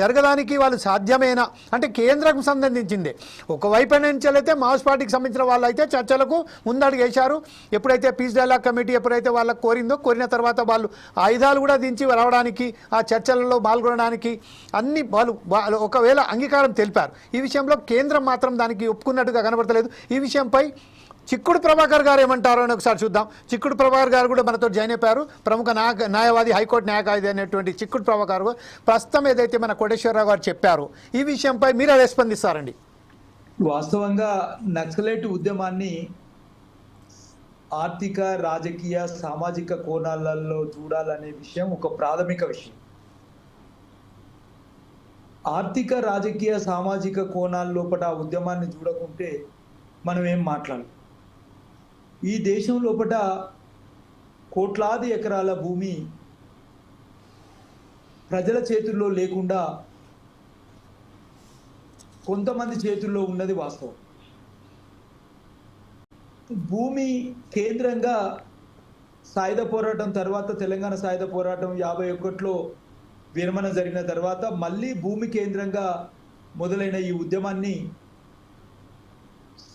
జరగడానికి వాళ్ళు సాధ్యమేనా? అంటే కేంద్రం సంబంధించింది. ఒకవైపు నుంచి అయితే మాస్ పార్టీకి సంబంధించిన వాళ్ళు అయితే చర్చలకు ముందడుగు వేశారు ఎప్పుడైతే పీస్ డైలాగ్ కమిటీ ఎప్పుడైతే వాళ్ళకి కోరిందో కోరిన తర్వాత వాళ్ళు ఆయుధాలు కూడా దించి రావడానికి ఆ చర్చలలో పాల్గొనడానికి అన్ని వాళ్ళు ఒకవేళ అంగీకారం తెలిపారు. ఈ విషయంలో కేంద్రం మాత్రం దానికి ఒప్పుకున్నట్టుగా కనబడతలేదు. ఈ విషయంపై చిక్కుడు ప్రభాకర్ గారు ఏమంటారో అని ఒకసారి చూద్దాం. చిక్కుడు ప్రభాకర్ గారు కూడా మనతో జాయిన్ అయిపోయారు. ప్రముఖ న్యాయ న్యాయవాది హైకోర్టు న్యాయవాది అనేటువంటి చిక్కుడు ప్రభాకర్ గారు ప్రస్తుతం ఏదైతే మన కోటేశ్వరరావు గారు చెప్పారు ఈ విషయంపై మీరు ఎలా స్పందిస్తారండి? వాస్తవంగా నక్సలైట్ ఉద్యమాన్ని ఆర్థిక రాజకీయ సామాజిక కోణాలలో చూడాలనే విషయం ఒక ప్రాథమిక విషయం. ఆర్థిక రాజకీయ సామాజిక కోణాల లోపల ఆ ఉద్యమాన్ని చూడకుంటే మనం ఏం మాట్లాడాలి. ఈ దేశం లోపల కోట్లాది ఎకరాల భూమి ప్రజల చేతుల్లో లేకుండా కొంతమంది చేతుల్లో ఉన్నది వాస్తవం. భూమి కేంద్రంగా సాయుధ పోరాటం తర్వాత తెలంగాణ సాయుధ పోరాటం యాభై ఒకటిలో విరమణ జరిగిన తర్వాత మళ్ళీ భూమి కేంద్రంగా మొదలైన ఈ ఉద్యమాన్ని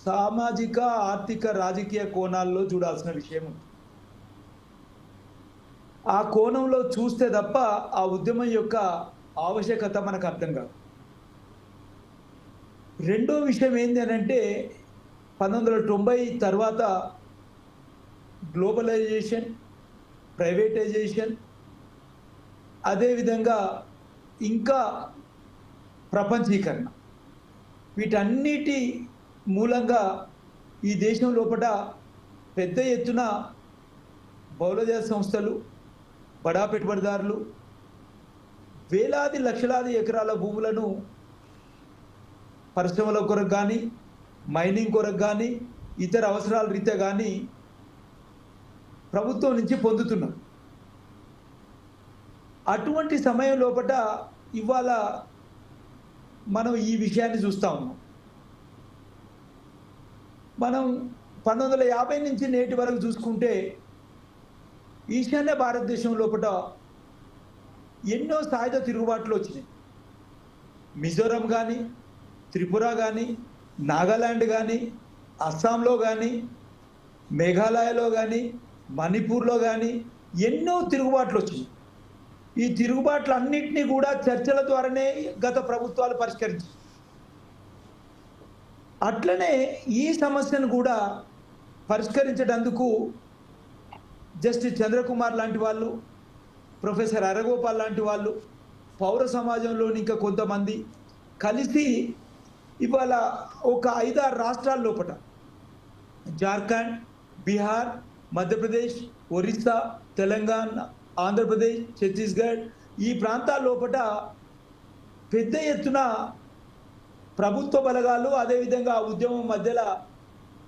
సామాజిక ఆర్థిక రాజకీయ కోణాల్లో చూడాల్సిన విషయం ఉంది. ఆ కోణంలో చూస్తే తప్ప ఆ ఉద్యమం యొక్క ఆవశ్యకత మనకు అర్థం కాదు రెండో విషయం ఏంటి అని అంటే పంతొమ్మిది వందల తొంభై తర్వాత గ్లోబలైజేషన్ ప్రైవేటైజేషన్ అదేవిధంగా ఇంకా ప్రపంచీకరణ వీటన్నిటి మూలంగా ఈ దేశం లోపల పెద్ద ఎత్తున బౌలజ సంస్థలు బడా పెట్టుబడిదారులు వేలాది లక్షలాది ఎకరాల భూములను పరిశ్రమల కొరకు కానీ మైనింగ్ కొరకు కానీ ఇతర అవసరాల రీత్యా కానీ ప్రభుత్వం నుంచి పొందుతున్నాం అటువంటి సమయం లోపల ఇవాళ మనం ఈ విషయాన్ని చూస్తూ ఉన్నాం. మనం పంతొమ్మిది వందల యాభై నుంచి నేటి వరకు చూసుకుంటే ఈశాన్య భారతదేశం లోపల ఎన్నో సాయుధ తిరుగుబాట్లు వచ్చినాయి. మిజోరం కానీ త్రిపుర కానీ నాగాలాండ్ కానీ అస్సాంలో కానీ మేఘాలయలో కానీ మణిపూర్లో కానీ ఎన్నో తిరుగుబాట్లు వచ్చినాయి. ఈ తిరుగుబాట్లు అన్నింటినీ కూడా చర్చల ద్వారానే గత ప్రభుత్వాలు పరిష్కరించాయి. అట్లనే ఈ సమస్యను కూడా పరిష్కరించడందుకు జస్టిస్ చంద్రకుమార్ లాంటి వాళ్ళు ప్రొఫెసర్ అరగోపాల్ లాంటి వాళ్ళు పౌర సమాజంలోని ఇంకా కొంతమంది కలిసి ఇవాళ ఒక ఐదారు రాష్ట్రాల లోపల జార్ఖండ్ బీహార్ మధ్యప్రదేశ్ ఒరిస్సా తెలంగాణ ఆంధ్రప్రదేశ్ ఛత్తీస్గఢ్ ఈ ప్రాంతాల లోపల పెద్ద ఎత్తున ప్రభుత్వ బలగాలు అదేవిధంగా ఆ ఉద్యమం మధ్యలో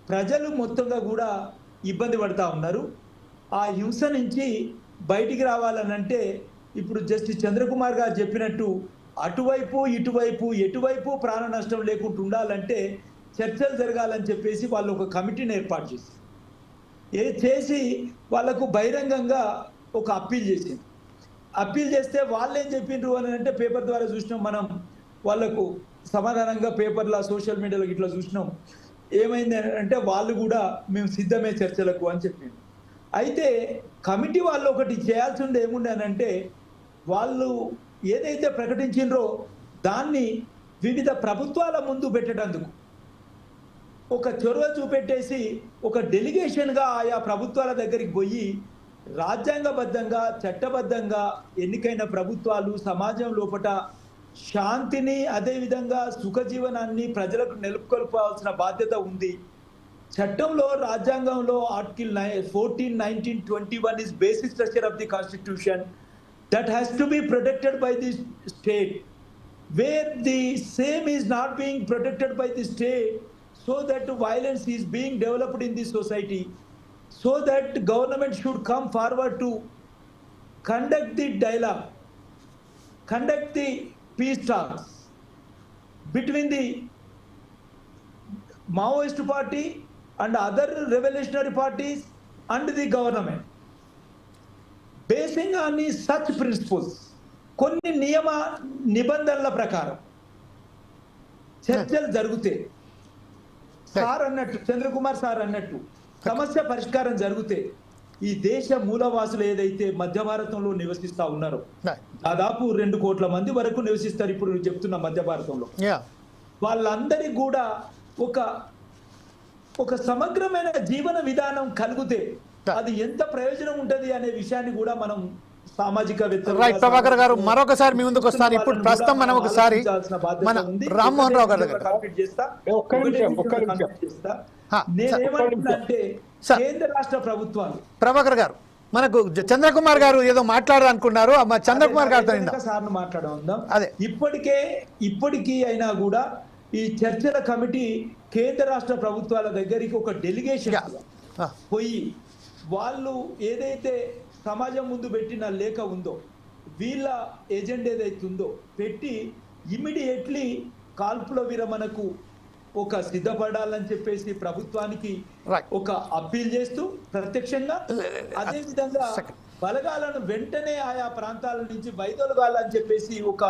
ప్రజలు మొత్తంగా కూడా ఇబ్బంది పడతా ఉన్నారు. ఆ హింస నుంచి బయటికి రావాలనంటే ఇప్పుడు జస్టిస్ చంద్రకుమార్ గారు చెప్పినట్టు అటువైపు ఇటువైపు ఎటువైపు ప్రాణ నష్టం లేకుండా ఉండాలంటే చర్చలు జరగాలని చెప్పేసి వాళ్ళు ఒక కమిటీని ఏర్పాటు చేశారు. ఏ చేసి వాళ్ళకు బహిరంగంగా ఒక అప్పీల్ చేసింది అప్పీల్ చేస్తే వాళ్ళు ఏం చెప్పిండ్రు అని అంటే పేపర్ ద్వారా చూసినాం మనం వాళ్ళకు సమాధానంగా పేపర్లో సోషల్ మీడియాలో ఇట్లా చూసినాం. ఏమైంది అంటే వాళ్ళు కూడా మేము సిద్ధమే చర్చలకు అని చెప్పిండ్రు అయితే కమిటీ వాళ్ళు ఒకటి చేయాల్సింది ఏముండే అని అంటే వాళ్ళు ఏదైతే ప్రకటించిండ్రో దాన్ని వివిధ ప్రభుత్వాల ముందు పెట్టేటందుకు. ఒక చొరవ చూపెట్టేసి ఒక డెలిగేషన్గా ఆయా ప్రభుత్వాల దగ్గరికి పోయి రాజ్యాంగబద్ధంగా చట్టబద్ధంగా ఎన్నికైన ప్రభుత్వాలు సమాజం లోపట శాంతిని అదేవిధంగా సుఖజీవనాన్ని ప్రజలకు నెలకొల్పాల్సిన బాధ్యత ఉంది. చట్టంలో రాజ్యాంగంలో article nine fourteen nineteen twenty one is basic structure of the constitution that has to be protected by the state where the same is not being protected by the state so that violence is being developed in the society so that government should come forward to conduct the dialogue conduct the peace talks between the Maoist party and other revolutionary parties and the government basing on ఈ such principles కొన్ని నియమ నిబంధనల ప్రకారం చర్చలు జరిగితే sir అన్నట్టు Chandrakumar sir అన్నట్టు సమస్య పరిష్కారం జరిగితే ఈ దేశ మూలవాసులు ఏదైతే మధ్య భారతంలో నివసిస్తా ఉన్నారో దాదాపు రెండు కోట్ల మంది వరకు నివసిస్తారు ఇప్పుడు నువ్వు చెప్తున్న మధ్య భారతంలో. యా వాళ్ళందరికీ కూడా ఒక ఒక సమగ్రమైన జీవన విధానం కలిగితే అది ఎంత ప్రయోజనం ఉంటది అనే విషయాన్ని కూడా మనం సామాజిక రైట్ ప్రభాకర్ గారు మరొకసారి మీ ముందుకు వస్తాను ఇప్పుడు ప్రస్తుతం మనం ఒకసారి మన రామ్మోహన్ రావు గారి దగ్గర. ఒక్క నిమిషం, కేంద్ర రాష్ట్ర ప్రభుత్వాలు. ప్రభాకర్ గారు మనకు చంద్రకుమార్ గారు ఏదో మాట్లాడాలనుకున్నారు చంద్రకుమార్ గారితో కనుక సార్ను మాట్లాడదాం అదే. ఇప్పటికే ఇప్పటికీ అయినా కూడా ఈ చర్చల కమిటీ కేంద్ర రాష్ట్ర ప్రభుత్వాల దగ్గరికి ఒక డెలిగేషన్ పోయి వాళ్ళు ఏదైతే సమాజం ముందు పెట్టిన లేఖ ఉందో వీళ్ళ ఏజెండా ఏదైతే ఉందో పెట్టి ఇమీడియట్లీ కాల్పుల విరమణకు ఒక సిద్ధపడాలని చెప్పేసి ప్రభుత్వానికి. ఒక అప్పీల్ చేస్తూ ప్రత్యక్షంగా అదే విధంగా. బలగాలను వెంటనే ఆయా ప్రాంతాల నుంచి వైదొలగాలని చెప్పేసి ఒక